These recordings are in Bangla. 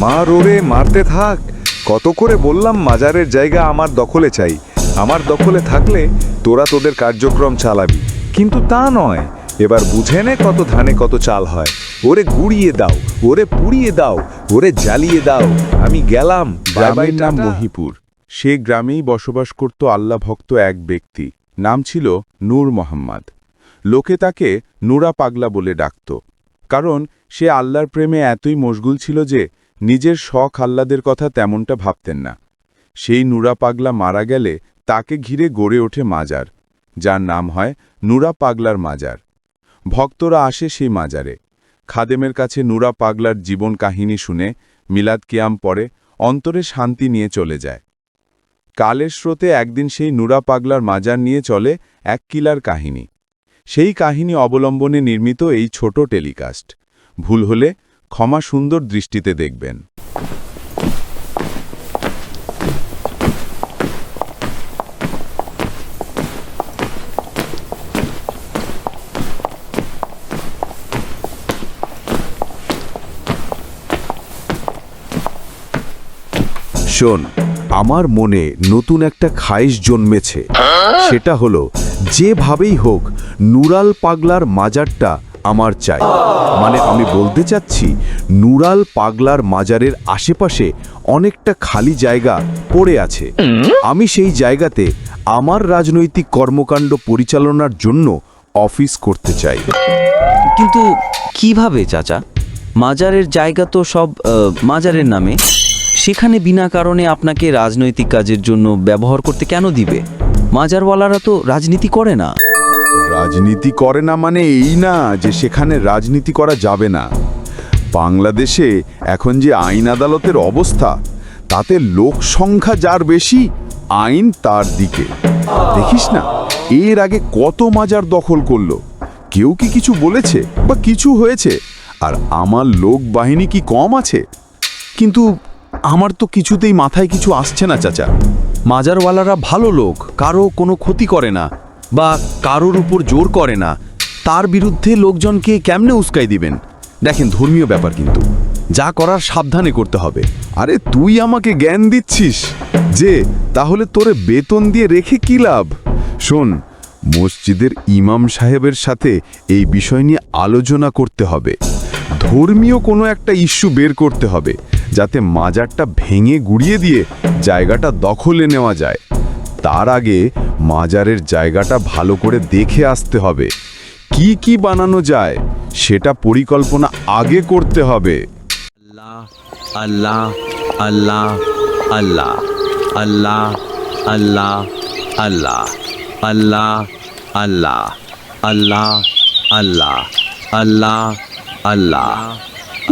মার ওরে মারতে থাক। কত করে বললাম মাজারের জায়গা আমার দখলে চাই। আমার দখলে থাকলে তোরা তোদের কার্যক্রম চালাবি। কিন্তু তা নয়। এবার বুঝে নে কত ধানে কত চাল হয়। ওরে গুড়িয়ে দাও ওরে পুড়িয়ে দাও ওরে জ্বালিয়ে দাও। আমি গেলাম গ্রামের নাম। মহিপুর। সে গ্রামেই বসবাস করত আল্লাহ ভক্ত এক ব্যক্তি। নাম ছিল নূর মোহাম্মদ। লোকে তাকে নুরা পাগলা বলে ডাকত। কারণ সে আল্লাহর প্রেমে এতই মশগুল ছিল যে নিজের শখ আহ্লাদের কথা তেমনটা ভাবতেন না। সেই নুরা পাগলা মারা গেলে তাকে ঘিরে গড়ে ওঠে মাজার, যার নাম হয় নুরা পাগলার মাজার। ভক্তরা আসে সেই মাজারে। খাদেমের কাছে নুরা পাগলার জীবন কাহিনী শুনে মিলাদ কিয়াম পরে অন্তরে শান্তি নিয়ে চলে যায়। কালের স্রোতে একদিন সেই নুরা পাগলার মাজার নিয়ে চলে এক কিলার কাহিনী। সেই কাহিনী অবলম্বনে নির্মিত এই ছোট টেলিকাস্ট। ভুল হলে ক্ষমা সুন্দর দৃষ্টিতে দেখবেন। শোন আমার মনে নতুন একটা খাইশ জন্মেছে। সেটা হলো যেভাবেই হোক নুরাল পাগলার মাজারটা আমার চাই। মানে আমি বলতে চাচ্ছি, নুরাল পাগলার মাজারের আশেপাশে অনেকটা খালি জায়গা পড়ে আছে। আমি সেই জায়গাতে আমার রাজনৈতিক কর্মকাণ্ড পরিচালনার জন্য অফিস করতে চাই। কিন্তু কীভাবে, চাচা? মাজারের জায়গা তো সব মাজারের নামে। সেখানে বিনা কারণে আপনাকে রাজনৈতিক কাজের জন্য ব্যবহার করতে কেন দিবে? মাজারওয়ালারা তো রাজনীতি করে না। রাজনীতি করে না মানে এই না যে সেখানে রাজনীতি করা যাবে না। বাংলাদেশে এখন যে আইন আদালতের অবস্থা, তাতে লোক সংখ্যা যার বেশি, আইন তার দিকে। দেখিস না, এর আগে কত মাজার দখল করল। কেউ কি কিছু বলেছে বা কিছু হয়েছে? আর আমার লোক বাহিনী কি কম আছে? কিন্তু আমার তো কিছুতেই মাথায় কিছু আসছে না, চাচা। মাজারওয়ালারা ভালো লোক, কারও কোনো ক্ষতি করে না। বা কারোর উপর জোর করে না, তার বিরুদ্ধে লোকজনকে কেমনে উস্কাই দিবেন? দেখেন ধর্মীয় ব্যাপার কিন্তু। যা করার সাবধানে করতে হবে। আরে তুই আমাকে জ্ঞান দিচ্ছিস যে, তাহলে তোরে বেতন দিয়ে রেখে কি লাভ? শোন, মসজিদের ইমাম সাহেবের সাথে এই বিষয় নিয়ে আলোচনা করতে হবে। ধর্মীয় কোনো একটা ইস্যু বের করতে হবে, যাতে মাজারটা ভেঙে গুড়িয়ে দিয়ে জায়গাটা দখলে নেওয়া যায়। তার আগে মাজারের জায়গাটা ভালো করে দেখে আসতে হবে কি কি বানানো যায় সেটা পরিকল্পনা আগে করতে হবে আল্লাহ আল্লাহ আল্লাহ আল্লাহ আল্লাহ আল্লাহ আল্লাহ আল্লাহ আল্লাহ আল্লাহ আল্লাহ আল্লাহ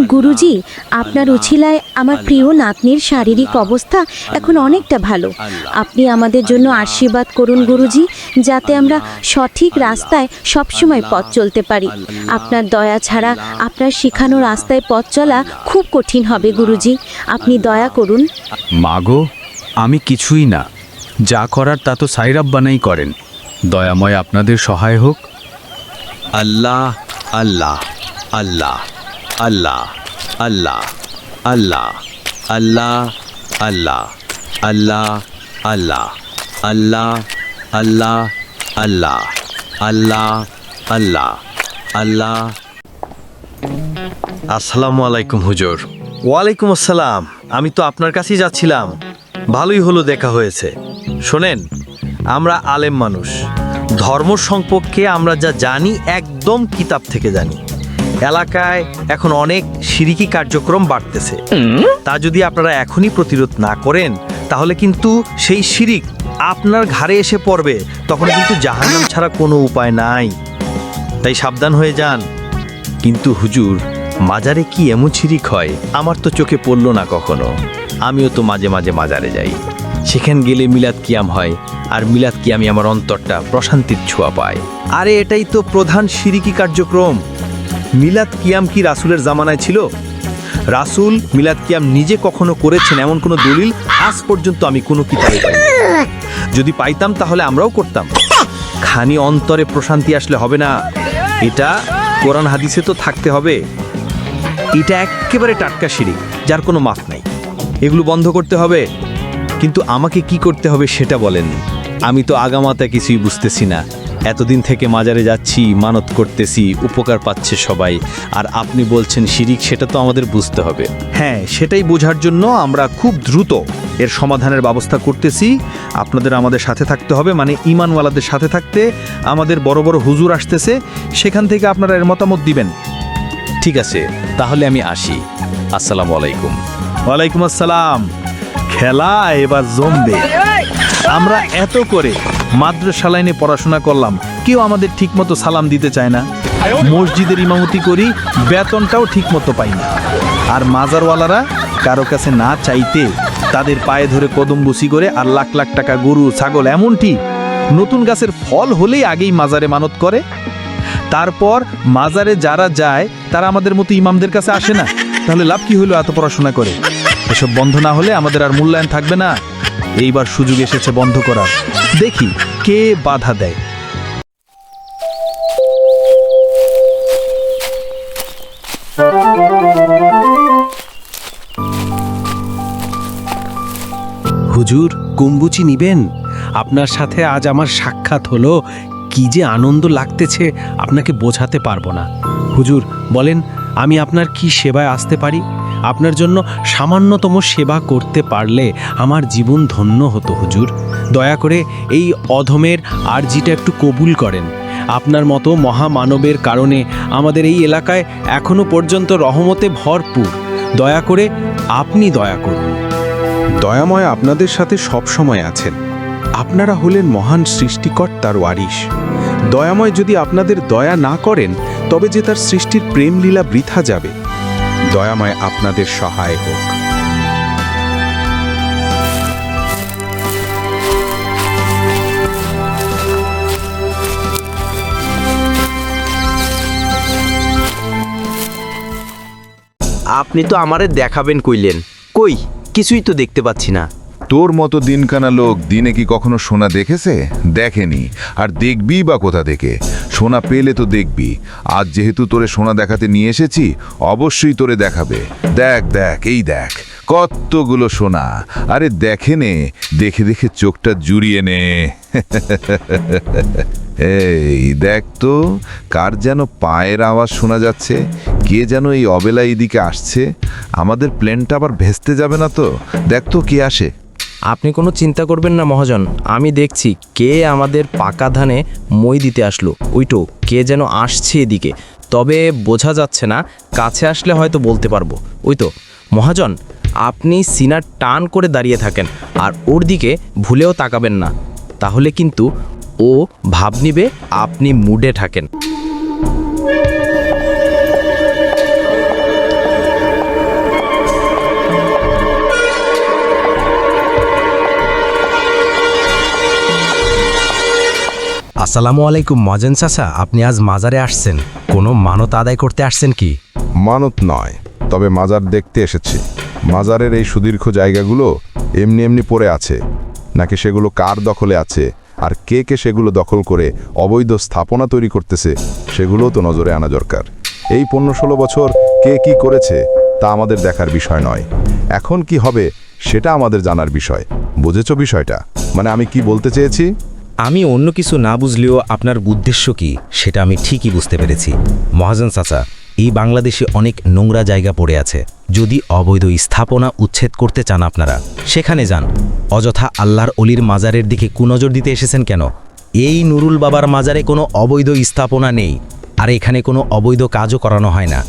গুরুজি আপনার উছিলায় আমার প্রিয় নাতনির শারীরিক অবস্থা এখন অনেকটা ভালো। আপনি আমাদের জন্য আশীর্বাদ করুন গুরুজি যাতে আমরা সঠিক রাস্তায় সবসময় পথ চলতে পারি। আপনার দয়া ছাড়া আপনার শিখানো রাস্তায় পথ চলা খুব কঠিন হবে গুরুজি। আপনি দয়া করুন। মাগো আমি কিছুই না। যা করার তা তো সাইরাব্বানাই করেন। দয়াময় আপনাদের সহায় হোক। আল্লাহ আল্লাহ আল্লাহ। আল্লাহ আল্লাহ আল্লাহ আল্লাহ আল্লাহ আল্লাহ আল্লাহ আল্লাহ আল্লাহ আল্লাহ আল্লাহ আল্লাহ আল্লাহ আসসালামু আলাইকুম হুজুর ওয়ালাইকুম আসসালাম আমি তো আপনার কাছেই যাচ্ছিলাম ভালোই হলো দেখা হয়েছে শোনেন আমরা আলেম মানুষ ধর্ম সম্পর্কে আমরা যা জানি একদম কিতাব থেকে জানি এলাকায় এখন অনেক সিরিকি কার্যক্রম বাড়তেছে। তা যদি আপনারা এখনই প্রতিরোধ না করেন তাহলে কিন্তু সেই শিরিক আপনার ঘাড়ে এসে পড়বে তখন কিন্তু জাহান্নাম ছাড়া কোনো উপায় নাই। তাই সাবধান হয়ে যান। কিন্তু হুজুর মাজারে কি এমন ছিরিক হয়? আমার তো চোখে পড়ল না কখনো। আমিও তো মাঝে মাঝে মাজারে যাই। সেখান গেলে মিলাদ কিয়াম হয় আর মিলাদ কিয়ামি আমার অন্তরটা প্রশান্তির ছোঁয়া পায়। আরে এটাই তো প্রধান সিরিকি কার্যক্রম। মিলাদ কিয়াম কি রাসুলের জামানায় ছিল? রাসুল মিলাদ কিয়াম নিজে কখনো করেছেন এমন কোনো দলিল? আজ পর্যন্ত আমি কোনো কিতাবে পাইনি। যদি পাইতাম তাহলে আমরাও করতাম। খানি অন্তরে প্রশান্তি আসলে হবে না। এটা কোরআন হাদিসে তো থাকতে হবে। এটা একেবারে টাটকা সিঁড়ি, যার কোনো মাপ নাই। এগুলো বন্ধ করতে হবে। কিন্তু আমাকে কি করতে হবে সেটা বলেন আমি তো আগামাতা কিছুই বুঝতেছি না। এতদিন থেকে মাজারে যাচ্ছি মানত করতেছি উপকার পাচ্ছে সবাই। আর আপনি বলছেন শিরিক সেটা তো আমাদের বুঝতে হবে। হ্যাঁ সেটাই বোঝার জন্য আমরা খুব দ্রুত এর সমাধানের ব্যবস্থা করতেছি। আপনাদের আমাদের সাথে থাকতে হবে মানে ইমানওয়ালাদের সাথে থাকতে আমাদের বড় বড় হুজুর আসতেছে সেখান থেকে আপনারা এর মতামত দিবেন। ঠিক আছে তাহলে আমি আসি। আসসালামু আলাইকুম। ওয়ালাইকুম আসসালাম। খেলা এবার জমবে। আমরা এত করে মাদ্রাসা লাইনে পড়াশোনা করলাম, কেউ আমাদের ঠিকমতো সালাম দিতে চায় না। মসজিদের ইমামতি করি, বেতনটাও ঠিকমতো পাই না। আর মাজারওয়ালারা কারও কাছে না চাইতে তাদের পায়ে ধরে কদম বুসি করে, আর লাখ লাখ টাকা গরু, ছাগল, এমনটি? নতুন গাছের ফল হলেই আগেই মাজারে মানত করে। তারপর মাজারে যারা যায়, তারা আমাদের মতো ইমামদের কাছে আসে না। তাহলে লাভ কি হলো এত পড়াশোনা করে? এসব বন্ধ না হলে আমাদের আর মূল্যায়ন থাকবে না। এইবার সুযোগ এসেছে বন্ধ করার। দেখি কে বাধা দেয়। হুজুর কুম্বুচি নিবেন? আপনার সাথে আজ আমার সাক্ষাৎ হলো। কি যে আনন্দ লাগতেছে, আপনাকে বোঝাতে পারব না। হুজুর, বলেন, আমি আপনার কি সেবায় আসতে পারি? আপনার জন্য সামান্যতম সেবা করতে পারলে আমার জীবন ধন্য হতো, হুজুর। দয়া করে এই অধমের আরজিটা একটু কবুল করেন। আপনার মতো মহামানবের কারণে আমাদের এই এলাকায় এখনও পর্যন্ত রহমতে ভরপুর। দয়া করে আপনি দয়া করুন। দয়াময় আপনাদের সাথে সবসময় আছেন। আপনারা হলেন মহান সৃষ্টিকর্তার ওয়ারিশ। দয়াময় যদি আপনাদের দয়া না করেন, তবে যে তার সৃষ্টির প্রেম লীলা বৃথা যাবে। দয়াময় আপনাদের সহায় হোক। আপনি তো আমারে দেখাবেন কইলেন। কই? কিছুই তো দেখতে পাচ্ছি না। তোর মতো দিনকানা লোক দিনে কি কখনো সোনা দেখেছে? দেখেনি। আর দেখবি বা কোথা থেকে? সোনা পেলে তো দেখবি। আজ যেহেতু তোরে সোনা দেখাতে নিয়ে এসেছি, অবশ্যই তোরে দেখাবে। দেখ দেখ, এই দেখ, কতগুলো সোনা। আরে দেখে নে, দেখে দেখে চোখটা জুড়িয়ে নে। এই, দেখ তো, কার যেন পায়ের আওয়াজ শোনা যাচ্ছে? কে যেন এই অবেলা এদিকে আসছে? আমাদের প্লেনটা আবার ভেস্তে যাবে না তো? দেখ তো, কে আসে। আপনি কোনো চিন্তা করবেন না, মহাজন। আমি দেখছি কে আমাদের পাকা ধানে মই দিতে আসলো। ওইটো, কে যেন আসছে এদিকে। তবে বোঝা যাচ্ছে না, কাছে আসলে হয়তো বলতে পারব। ওই তো মহাজন, আপনি সিনার টান করে দাঁড়িয়ে থাকেন, আর ওর দিকে ভুলেও তাকাবেন না। তাহলে কিন্তু ও ভাব নিবে আপনি মুডে থাকেন। আসসালামু আলাইকুম মজেন চাচা, আপনি আজ মাজারে আসছেন। কোনো মানত আদায় করতে আসছেন কি? মানত নয়, তবে মাজার দেখতে এসেছি। মাজারের এই সুদীর্ঘ জায়গাগুলো এমনি এমনি পড়ে আছে। নাকি সেগুলো কার দখলে আছে? আর কে কে সেগুলো দখল করে অবৈধ স্থাপনা তৈরি করতেছে, সেগুলোও তো নজরে আনা দরকার। এই পনেরো ষোলো বছর কে কি করেছে, তা আমাদের দেখার বিষয় নয়। এখন কি হবে, সেটা আমাদের জানার বিষয়। বুঝেছ বিষয়টা? মানে আমি কি বলতে চেয়েছি? আমি অন্য কিছু না বুঝলেও আপনার উদ্দেশ্য কি, সেটা আমি ঠিকই বুঝতে পেরেছি। মহাজন চাচা, এই বাংলাদেশে অনেক নোংরা জায়গা পড়ে আছে। যদি অবৈধ স্থাপনা উচ্ছেদ করতে চান আপনারা, সেখানে যান। অযথা আল্লাহর অলির মাজারের দিকে কুনজর দিতে এসেছেন কেন? এই নুরুল বাবার মাজারে কোনো অবৈধ স্থাপনা নেই, আর এখানে কোনো অবৈধ কাজও করানো হয় না।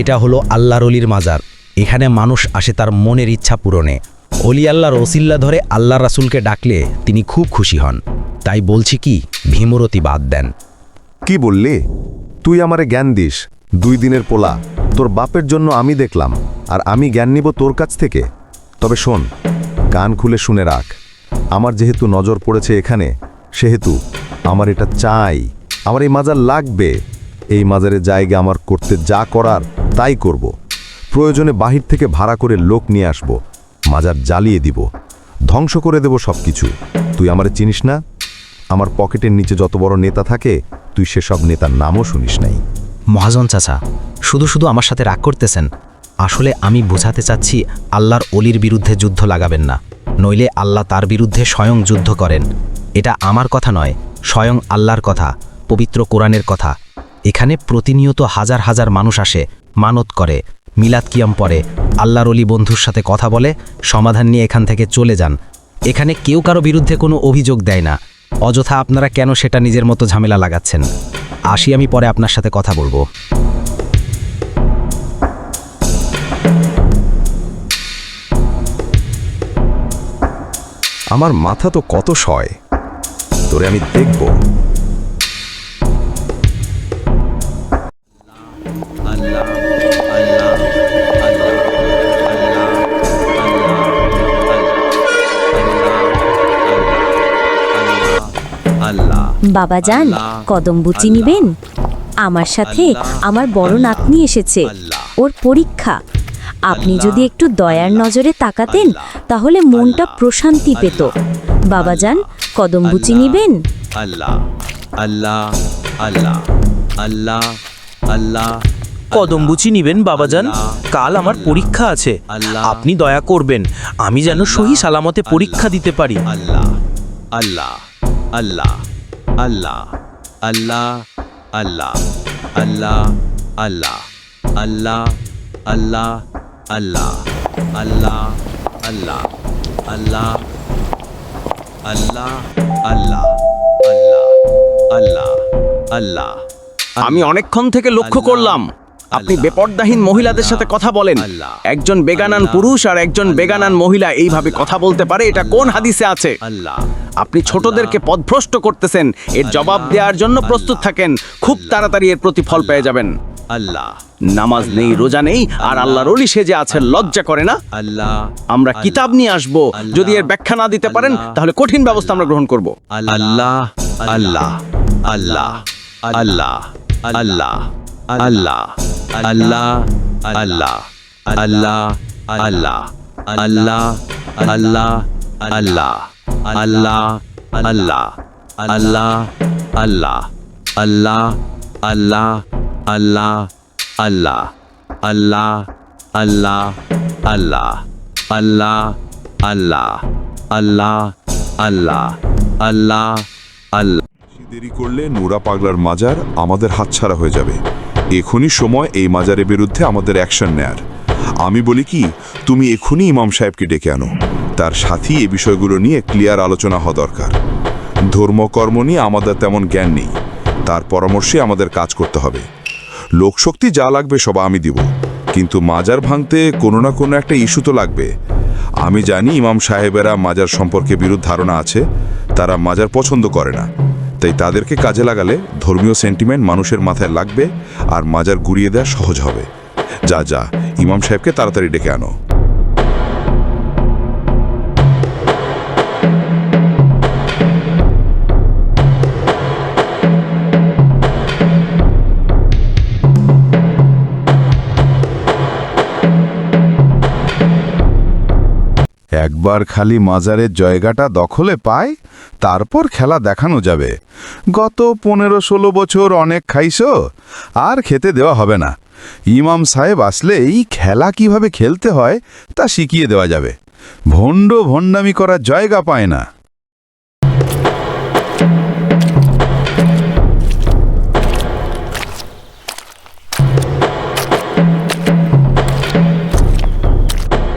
এটা হলো আল্লাহর অলির মাজার। এখানে মানুষ আসে তার মনের ইচ্ছা পূরণে। অলি আল্লাহর ওসিল্লা ধরে আল্লাহ রাসুলকে ডাকলে তিনি খুব খুশি হন। তাই বলছি কি, ভীমরতি বাদ দেন। কি বললি? তুই আমারে জ্ঞান দিস, দুই দিনের পোলা। তোর বাপের জন্য আমি দেখলাম, আর আমি জ্ঞান নিব তোর কাছ থেকে। তবে শোন, কান খুলে শুনে রাখ। আমার যেহেতু নজর পড়েছে এখানে, সেহেতু আমার এটা চাই। আমার এই মাজার লাগবে। এই মাজারের জায়গা আমার করতে যা করার, তাই করব। প্রয়োজনে বাহির থেকে ভাড়া করে লোক নিয়ে আসব। মাজার জ্বালিয়ে দিব। ধ্বংস করে দেব সব কিছু তুই আমারে চিনিস না? আমার পকেটের নিচে যত বড় নেতা থাকে, তুই সেসব নেতার নামও শুনিস নাই। মহাজন চাচা, শুধু শুধু আমার সাথে রাগ করতেছেন। আসলে আমি বোঝাতে চাচ্ছি, আল্লাহর অলির বিরুদ্ধে যুদ্ধ লাগাবেন না। নইলে আল্লাহ তার বিরুদ্ধে স্বয়ং যুদ্ধ করেন। এটা আমার কথা নয়, স্বয়ং আল্লাহর কথা, পবিত্র কোরআনের কথা। এখানে প্রতিনিয়ত হাজার হাজার মানুষ আসে, মানত করে মিলাদ কিয়াম পরে আল্লাহর অলি বন্ধুর সাথে কথা বলে, সমাধান নিয়ে এখান থেকে চলে যান। এখানে কেউ কারও বিরুদ্ধে কোনো অভিযোগ দেয় না। অযথা আপনারা কেন সেটা নিজের মতো ঝামেলা লাগাচ্ছেন? আসি আমি পরে আপনার সাথে কথা বলব। আমার মাথা তো কত সয়? তোরে আমি দেখব। বাবা যান কদম্বুচি নিবেন। আমার সাথে আমার বড় নাতনি এসেছে। ওর পরীক্ষা। আপনি যদি একটু দয়ার নজরে তাকাতেন তাহলে মনটা প্রশান্তি পেত। বাবা যান কদম্বুচি নিবেন। আল্লাহ আল্লাহ আল্লাহ আল্লাহ আল্লাহ কদম্বুচি নিবেন বাবাজান কাল আমার পরীক্ষা আছে। আপনি দয়া করবেন। আমি যেন সহি সালামতে পরীক্ষা দিতে পারি। আল্লাহ আল্লাহ আল্লাহ আল্লাহ আল্লাহ আল্লাহ আল্লাহ আল্লাহ আল্লাহ আল্লাহ আল্লাহ আল্লাহ আল্লাহ আল্লাহ আল্লাহ আল্লাহ আল্লাহ আল্লাহ আল্লাহ আমি অনেকক্ষণ থেকে লক্ষ্য করলাম আপনি বেপর্দাহীন মহিলাদের সাথে কথা বলেন একজন বেগানান পুরুষ আর একজন বেগানান মহিলা এইভাবে কথা বলতে পারে এটা কোন হাদিসে আছে আল্লাহ আপনি ছোটদেরকে পথভ্রষ্ট করতেছেন এর জবাব দেওয়ার জন্য প্রস্তুত থাকেন খুব তাড়াতাড়ি এর প্রতিফল পেয়ে যাবেন আল্লাহ নামাজ নেই রোজা নেই আর আল্লাহর অলি সে যে আছে লজ্জা করে না আল্লাহ আমরা কিতাব নিয়ে আসব যদি এর ব্যাখ্যা না দিতে পারেন তাহলে কঠিন ব্যবস্থা আমরা গ্রহণ করব আল্লাহ আল্লাহ আল্লাহ আল্লাহ আল্লাহ আল্লাহ আল্লাহ আল্লাহ আল্লাহ আল্লাহ আল্লাহ আল্লাহ আল্লাহ আল্লাহ আল্লাহ আল্লাহ আল্লাহ আল্লাহ আল্লাহ আল্লাহ আল্লাহ আল্লাহ আল্লাহ আল্লাহ আল্লাহ আল্লাহ আল্লাহ আল্লাহ আল্লাহ আল্লাহ দেরি করলে নুরা পাগলার মাজার আমাদের হাতছাড়া হয়ে যাবে এখনই সময় এই মাজারের বিরুদ্ধে আমাদের অ্যাকশন নেয়ার আমি বলি কি তুমি এখনই ইমাম সাহেবকে ডেকে আনো তার সাথী এ বিষয়গুলো নিয়ে ক্লিয়ার আলোচনা হওয়া দরকার। ধর্মকর্ম নিয়ে আমাদের তেমন জ্ঞান নেই। তার পরামর্শে আমাদের কাজ করতে হবে। লোকশক্তি যা লাগবে সব আমি দিব। কিন্তু মাজার ভাঙতে কোনো না কোনো একটা ইস্যু তো লাগবে। আমি জানি ইমাম সাহেবেরা মাজার সম্পর্কে বিরুদ্ধ ধারণা আছে, তারা মাজার পছন্দ করে না। তাই তাদেরকে কাজে লাগালে ধর্মীয় সেন্টিমেন্ট মানুষের মাথায় লাগবে আর মাজার গুড়িয়ে দেওয়া সহজ হবে। যা যা, ইমাম সাহেবকে তাড়াতাড়ি ডেকে আনো। একবার খালি মাজারের জায়গাটা দখলে পায় তারপর খেলা দেখানো যাবে। গত পনেরো ষোলো বছর অনেক খাইছো, আর খেতে দেওয়া হবে না। ইমাম সাহেব আসলে এই খেলা কীভাবে খেলতে হয়, তা শিখিয়ে দেওয়া যাবে। ভণ্ড ভণ্ডামি করার জায়গা পায় না।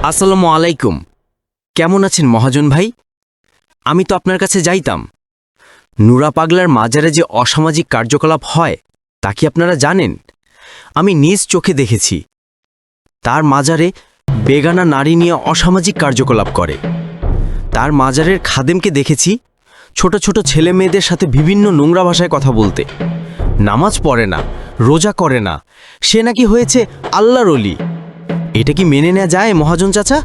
আসসালামু আলাইকুম। কেমন আছেন মহাজন ভাই? আমি তো আপনার কাছে যাইতাম। নুরা পাগলার মাজারে যে অসামাজিক কার্যকলাপ হয়, তা কি আপনারা জানেন? আমি নিজ চোখে দেখেছি। তার মাজারে বেগানা নারী নিয়ে অসামাজিক কার্যকলাপ করে। তার মাজারের খাদেমকে দেখেছি, ছোট ছোট ছেলে মেয়েদের সাথে বিভিন্ন নোংরা ভাষায় কথা বলতে। নামাজ পড়ে না, রোজা করে না, সে নাকি হয়েছে আল্লাহর অলি এটা কি মেনে নেওয়া যায় মহাজন চাচা?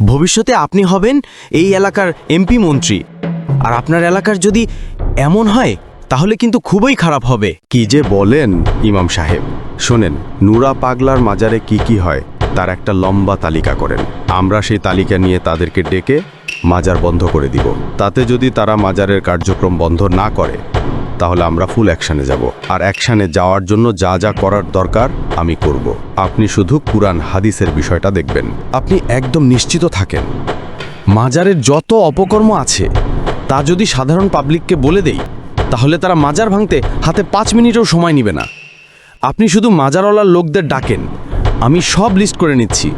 ভবিষ্যতে আপনি হবেন এই এলাকার এমপি মন্ত্রী। আর আপনার এলাকার যদি এমন হয়, তাহলে কিন্তু খুবই খারাপ হবে। কি যে বলেন, ইমাম সাহেব। শোনেন, নুরা পাগলার মাজারে কি কি হয়, তার একটা লম্বা তালিকা করেন। আমরা সেই তালিকা নিয়ে তাদেরকে ডেকে মাজার বন্ধ করে দিব। তাতে যদি তারা মাজারের কার্যক্রম বন্ধ না করে, তাহলে আমরা ফুল অ্যাকশানে যাব। আর অ্যাকশানে যাওয়ার জন্য যা যা করার দরকার আমি করব। আপনি শুধু কুরআন, হাদিসের বিষয়টা দেখবেন। আপনি একদম নিশ্চিত থাকেন। মাজারের যত অপকর্ম আছে, তা যদি সাধারণ পাবলিককে বলে দেই, তাহলে তারা মাজার ভাঙতে হাতে পাঁচ মিনিটও সময় নেবে না। আপনি শুধু মাজারওয়ালার লোকদের ডাকেন। আমি সব লিস্ট করে নিচ্ছি।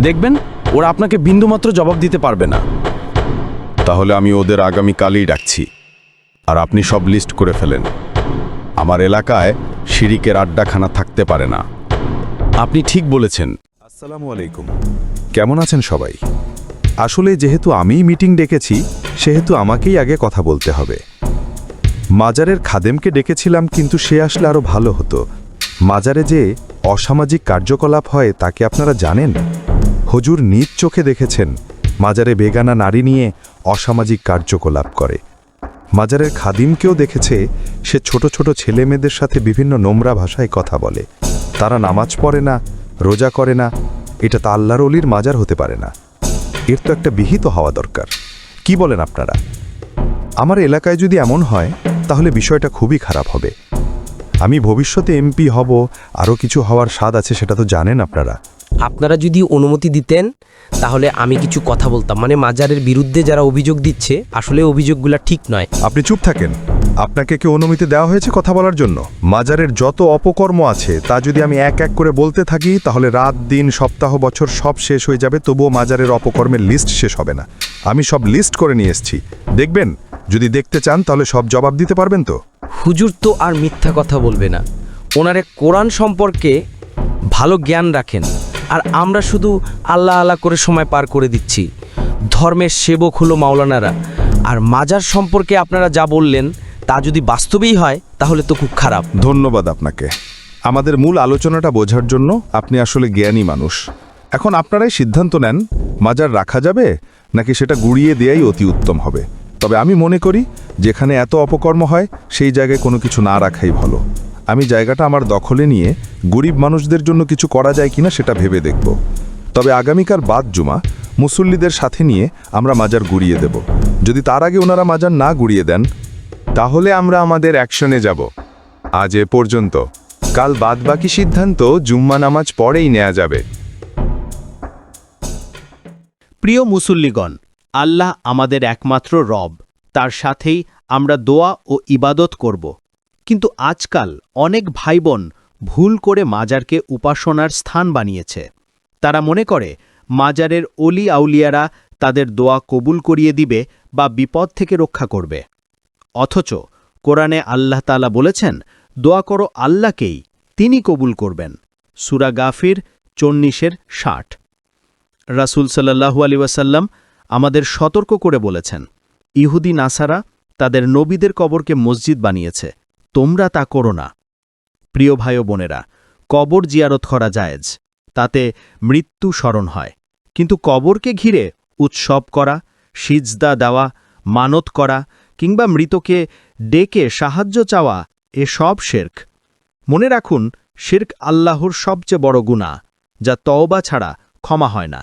দেখবেন ওরা আপনাকে বিন্দুমাত্র জবাব দিতে পারবে না। তাহলে আমি ওদের আগামী কালই ডাকছি। আর আপনি সব লিস্ট করে ফেলেন। আমার এলাকায় শিরিকের আড্ডাখানা থাকতে পারে না। আপনি ঠিক বলেছেন। আসসালামু আলাইকুম। কেমন আছেন সবাই? আসলে যেহেতু আমিই মিটিং ডেকেছি সেহেতু আমাকেই আগে কথা বলতে হবে। মাজারের খাদেমকে ডেকেছিলাম কিন্তু সে আসলে আরও ভালো হতো। মাজারে যে অসামাজিক কার্যকলাপ হয় তাকে আপনারা জানেন? হুজুর নিজ চোখে দেখেছেন মাজারে বেগানা নারী নিয়ে অসামাজিক কার্যকলাপ করে। মাজারের খাদিমকেও দেখেছে সে ছোট ছোট ছেলে মেয়েদের সাথে বিভিন্ন নোংরা ভাষায় কথা বলে। তারা নামাজ পড়ে না, রোজা করে না, এটা তা আল্লাহর অলির মাজার হতে পারে না। এর তো একটা বিহিত হওয়া দরকার। কি বলেন আপনারা? আমার এলাকায় যদি এমন হয়, তাহলে বিষয়টা খুবই খারাপ হবে। আমি ভবিষ্যতে এমপি হব, আরও কিছু হওয়ার স্বাদ আছে সেটা তো জানেন আপনারা। আপনারা যদি অনুমতি দিতেন তাহলে আমি কিছু কথা বলতাম। মানে মাজারের বিরুদ্ধে যারা অভিযোগ দিচ্ছে আসলে অভিযোগগুলো ঠিক নয়। আপনি চুপ থাকেন। আপনাকে কি অনুমতি দেওয়া হয়েছে কথা বলার জন্য? মাজারের যত অপকর্ম আছে তা যদি আমি এক এক করে বলতে থাকি তাহলে রাত দিন সপ্তাহ বছর সব শেষ হয়ে যাবে তবুও মাজারের অপকর্মের লিস্ট শেষ হবে না। আমি সব লিস্ট করে নিয়ে এসেছি। দেখবেন? যদি দেখতে চান তাহলে সব জবাব দিতে পারবেন তো? হুজুর তো আর মিথ্যা কথা বলবে না। ওনারে কোরআন সম্পর্কে ভালো জ্ঞান রাখেন। আর আমরা শুধু আল্লাহ আল্লাহ করে সময় পার করে দিচ্ছি। ধর্মের সেবক হলো মাওলানারা। আর মাজার সম্পর্কে আপনারা যা বললেন, তা যদি বাস্তবেই হয়, তাহলে তো খুব খারাপ। ধন্যবাদ আপনাকে। আমাদের মূল আলোচনাটা বোঝার জন্য আপনি আসলে জ্ঞানী মানুষ। এখন আপনারাই সিদ্ধান্ত নেন, মাজার রাখা যাবে, নাকি সেটা গুড়িয়ে দেয়াই অতি উত্তম হবে। তবে আমি মনে করি, যেখানে এত অপকর্ম হয়, সেই জায়গায় কোনো কিছু না রাখাই ভালো। আমি জায়গাটা আমার দখলে নিয়ে গরিব মানুষদের জন্য কিছু করা যায় কিনা সেটা ভেবে দেখব। তবে আগামীকাল বাদ জুমা, মুসল্লিদের সাথে নিয়ে আমরা মাজার গুড়িয়ে দেব। যদি তার আগে ওনারা মাজার না গুড়িয়ে দেন, তাহলে আমরা আমাদের অ্যাকশনে যাব। আজ এ পর্যন্ত। কাল বাদবাকি সিদ্ধান্ত, জুম্মা নামাজ পরেই নেওয়া যাবে। প্রিয় মুসল্লিগণ, আল্লাহ আমাদের একমাত্র রব, তার সাথেই আমরা দোয়া ও ইবাদত করব। কিন্তু আজকাল অনেক ভাইবোন ভুল করে মাজারকে উপাসনার স্থান বানিয়েছে। তারা মনে করে, মাজারের অলি আউলিয়ারা তাদের দোয়া কবুল করিয়ে দিবে বা বিপদ থেকে রক্ষা করবে। অথচ কোরআনে আল্লাহ তালা বলেছেন, দোয়া করো আল্লাহকেই, তিনি কবুল করবেন। সুরা গাফির চন্নিশের ষাট। রাসুল সাল্লাহু আলী ওয়াসাল্লাম আমাদের সতর্ক করে বলেছেন, ইহুদি নাসারা তাদের নবীদের কবরকে মসজিদ বানিয়েছে। তোমরা তা করো না। প্রিয় ভাই বোনেরা, কবর জিয়ারত করা জায়েজ, তাতে মৃত্যু স্মরণ হয়। কিন্তু কবরকে ঘিরে উৎসব করা, সিজদা দেওয়া, মানত করা, কিংবা মৃতকে ডেকে সাহায্য চাওয়া, এ সব শেরক। মনে রাখুন, শির্ক আল্লাহর সবচেয়ে বড় গুণা যা তওবা ছাড়া ক্ষমা হয় না।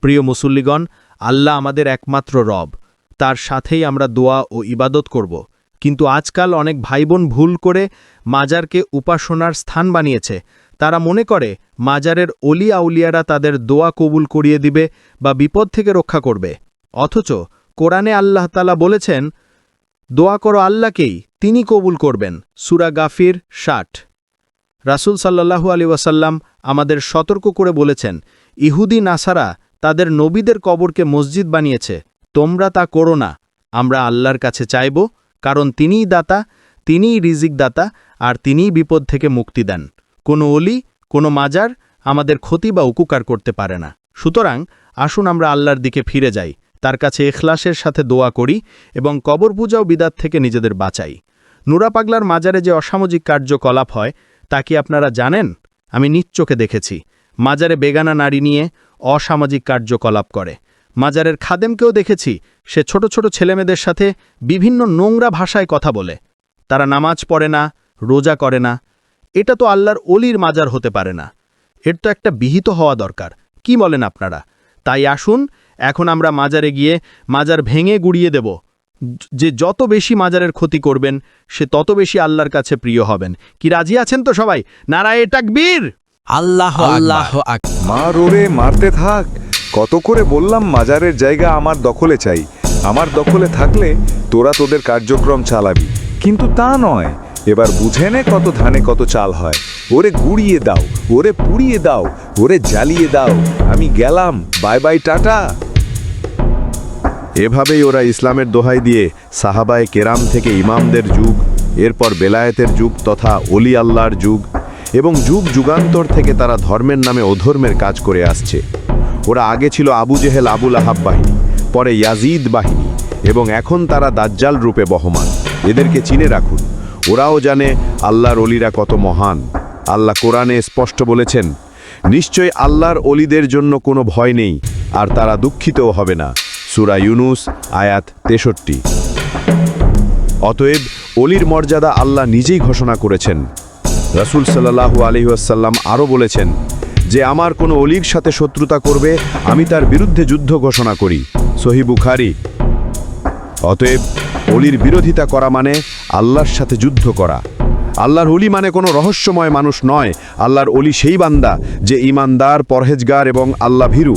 প্রিয় মুসল্লিগণ, আল্লাহ আমাদের একমাত্র রব, তার সাথেই আমরা দোয়া ও ইবাদত করব। কিন্তু আজকাল অনেক ভাইবোন ভুল করে মাজারকে উপাসনার স্থান বানিয়েছে। তারা মনে করে, মাজারের অলি আউলিয়ারা তাদের দোয়া কবুল করিয়ে দিবে বা বিপদ থেকে রক্ষা করবে। অথচ কোরআনে আল্লাহ তালা বলেছেন, দোয়া করো আল্লাহকেই তিনি কবুল করবেন। সুরা গাফির ষাট। রাসুল সাল্লাহু আলী ওয়াসাল্লাম আমাদের সতর্ক করে বলেছেন, ইহুদি নাসারা তাদের নবীদের কবরকে মসজিদ বানিয়েছে। তোমরা তা করো না। আমরা আল্লাহর কাছে চাইব কারণ তিনিই দাতা, তিনিই রিজিক দাতা আর তিনিই বিপদ থেকে মুক্তি দেন। কোনো অলি, কোনো মাজার আমাদের ক্ষতি বা উপকার করতে পারে না। সুতরাং আসুন আমরা আল্লাহর দিকে ফিরে যাই, তার কাছে এখলাসের সাথে দোয়া করি এবং কবর পূজা ও বিদাত থেকে নিজেদের বাঁচাই। নুরা পাগলার মাজারে যে অসামাজিক কার্যকলাপ হয়, তা কি আপনারা জানেন? আমি নিচ্চোখে দেখেছি। মাজারে বেগানা নারী নিয়ে অসামাজিক কার্যকলাপ করে। মাজারের খাদেমকেও দেখেছি। সে ছোট ছোট ছেলেমেয়েদের সাথে বিভিন্ন নোংরা ভাষায় কথা বলে। তারা নামাজ পড়ে না রোজা করে না। এটা তো আল্লাহর অলির মাজার হতে পারে না। এর তো একটা বিহিত হওয়া দরকার। কি বলেন আপনারা? তাই আসুন এখন আমরা মাজারে গিয়ে মাজার ভেঙে গুড়িয়ে দেব। যে যত বেশি মাজারের ক্ষতি করবেন সে তত বেশি আল্লাহর কাছে প্রিয় হবেন। কি রাজি আছেন তো সবাই? নারায়ে তাকবীর! আল্লাহ আল্লাহ মার ওরে মারতে থাক। কত করে বললাম মাজারের জায়গা আমার দখলে চাই। আমার দখলে থাকলে তোরা তোদের কার্যক্রম চালাবি। কিন্তু তা নয়। এবার বুঝে নে কত ধানে কত চাল হয়। ওরে গুড়িয়ে দাও, ওরে পুড়িয়ে দাও, ওরে জ্বালিয়ে দাও। আমি গেলাম, বাই বাই, টাটা। এভাবেই ওরা ইসলামের দোহাই দিয়ে সাহাবায় কেরাম থেকে ইমামদের যুগ, এরপর বেলায়েতের যুগ তথা অলি আল্লাহর যুগ এবং যুগ যুগান্তর থেকে তারা ধর্মের নামে অধর্মের কাজ করে আসছে। ওরা আগে ছিল আবু জেহেল আবুল আহাব বাহিনী, পরে ইয়াজিদ বাহিনী এবং এখন তারা দাজ্জাল রূপে বহমান। এদেরকে চিনে রাখুন। ওরাও জানে আল্লাহর অলিরা কত মহান। আল্লাহ কোরআনে স্পষ্ট বলেছেন, নিশ্চয় আল্লাহর অলিদের জন্য কোনো ভয় নেই, আর তারা দুঃখিতও হবে না। সুরা ইউনুস, আয়াত তেষট্টি। অতএব অলির মর্যাদা আল্লাহ নিজেই ঘোষণা করেছেন। রসুল সাল্লাল্লাহু আলহিহাসাল্লাম আরও বলেছেন যে আমার কোনো অলির সাথে শত্রুতা করবে, আমি তার বিরুদ্ধে যুদ্ধ ঘোষণা করি। সহি বুখারি। অতএব অলির বিরোধিতা করা মানে আল্লাহর সাথে যুদ্ধ করা। আল্লাহর অলি মানে কোনো রহস্যময় মানুষ নয়। আল্লাহর অলি সেই বান্দা যে ইমানদার পরহেজগার এবং আল্লাহ ভীরু।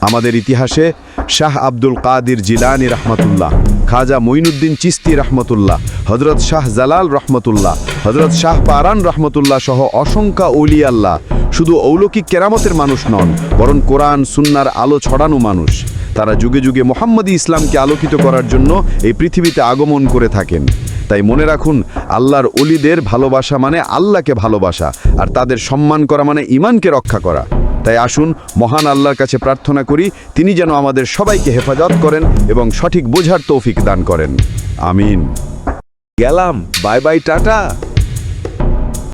আমাদের ইতিহাসে শাহ আব্দুল কাদির জিলানি রহমতুল্লাহ, খাজা মঈনুদ্দিন চিস্তি রহমতুল্লাহ হজরত শাহ জালাল রহমতুল্লাহ হজরত শাহ পারান রহমতুল্লাহ সহ অসংখ্য অলি আল্লাহ শুধু অলৌকিক কেরামতের মানুষ নন, বরং কোরআন, সুন্নার আলো ছড়ানো মানুষ। তারা যুগে যুগে মোহাম্মদী ইসলামকে আলোকিত করার জন্য এই পৃথিবীতে আগমন করে থাকেন। তাই মনে রাখুন, আল্লাহর অলিদের ভালোবাসা মানে আল্লাহকে ভালোবাসা, আর তাদের সম্মান করা মানে ইমানকে রক্ষা করা। তাই আসুন, মহান আল্লাহর কাছে প্রার্থনা করি, তিনি যেন আমাদের সবাইকে হেফাজত করেন এবং সঠিক বোঝার তৌফিক দান করেন। আমিন। গেলাম বাই বাই টাটা।